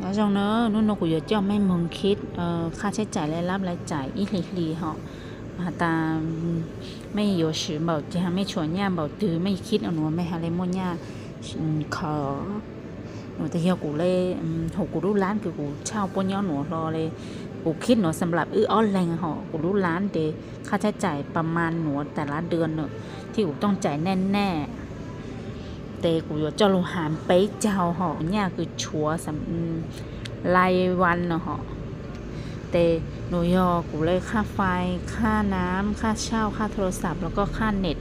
แล้วจังเนอะนุ่นนกุยเจ้าไม่มองคิดเอ่อค่าใช้จ่ายรายรับรายจ่ายอีหลีหลีเหาะมาตามไม่โยชือเบาจะไม่ชวนย่าเบาตื้อไม่คิดเอาหนูไม่ฮาเลมอนย่าขอหนูแต่เฮียกูเลยหกกูรู้ร้านคือกูเช่าปนย้อนหนูรอเลยกูคิดหนูสำหรับอื้อออนแรงเหาะกูรู้ร้านเดค่าใช้จ่ายประมาณหนูแต่ละเดือนเนอะที่กูต้องจ่ายแน่แน่ ต่กูอยากจะลงหารไปเจ้าหาะเนี่ยคือชัวร์สำรายวันเนาะหาะแต่หนูยอกูเลยค่าไฟ ค่าน้ำค่าเช่า ค่าโทรศัพท์ แล้วก็ค่าเน็ต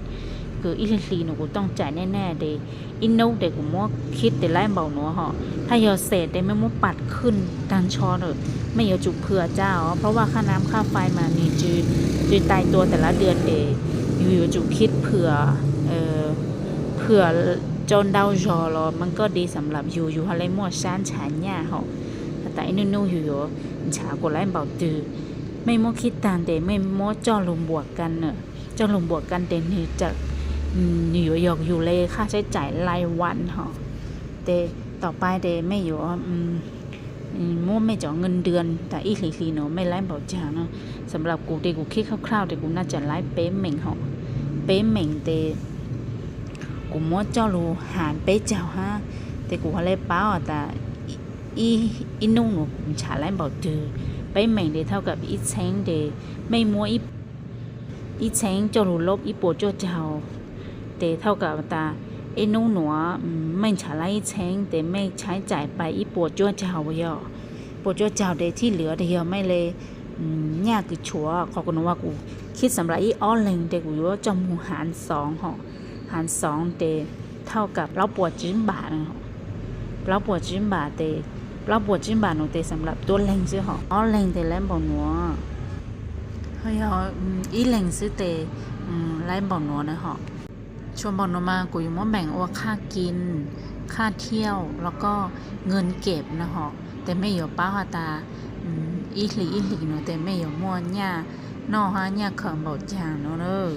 คืออีลิลีหนูกูต้องจ่ายแน่ๆเดยอินโนเด็กกูมัวคิดแต่ไล่เบาหนูเหาะถ้ายอเศษเดยไม่มัวปัดขึ้นดันชอเนอะไม่ยอจุกเผื่อเจ้า เพราะว่าค่าน้ำค่าไฟมานี่จืดจืดตายตัวแต่ละเดือนเดยอยู่อยู่จุกคิดเผื่อเออเผื่อ จนดาวจอรอมันก็ดีสำหรับอยู่อยู่อะไรมั่วช้านฉานหญ้าเหาะ tại nó nô hiểu hiểu chả của lại bảo từ mấy mô khi tàn để mấy mô cho lùng bùa กันเนอะ cho lùng bùa กัน để นี่จะอยู่อยู่อยู่เลยค่าใช้จ่ายรายวันเหรอแต่ต่อไปเดไม่อยู่อืมมั่วไม่จ่อเงินเดือน แต่อีหลีหลีเนาะไม่ไล่บอกจางเนาะสำหรับกูเดกูคิดคร่าวๆเดกูน่าจะไล่เป๊ะเหม่งเหรอเป๊ะเหม่งเด กูมัวเจ้ารู้หารเป๊ะเจ้าฮะแต่กูเอะไรเป้าอะแต่อีอีนุ่งหนูฉาไล่บอกดือไปเหม่งเดเท่ากับอีเชงเดไม่มัวอีอีเชงเจ้าหลูลบอีปวดเจ้าเจ้าเดเท่ากับตาไอ้นุ่งหนูไม่ฉาไล่อีเชงแต่ไม่ใช้จ่ายไปอีปวดเจ้าเจ้าเยอะปวดเจ้าเจ้าเดที่เหลือเดียวไม่เลยยากคือชัวขอกันว่ากูคิดสำหรับอีออนเลงเดกูว่าจมูหารสองหอ หารสองเดเท่ากับเราปวดจิ้มบาทเราปวดจิ้มบาทเดเราปวดจิ้มบาหนูเตสำหรับตัวแรงซื้อหออ๋อแรงเตแรงบอกหนูเฮ้ยอ๋ออีแรงซื้อเตอืมแรงบอกหนูนะหอชวนบอกหนูมากูอยู่ว่าแบ่งว่าค่ากิน ค่าเที่ยวแล้วก็เงินเก็บนะหอแต่ไม่อยู่ป้าฮาตาอืมอีหลีอีหลีหนูแต่ไม่อยู่มั่วเนี่ยนอฮะเนี่ยเขินบอกจางเนาะเนอ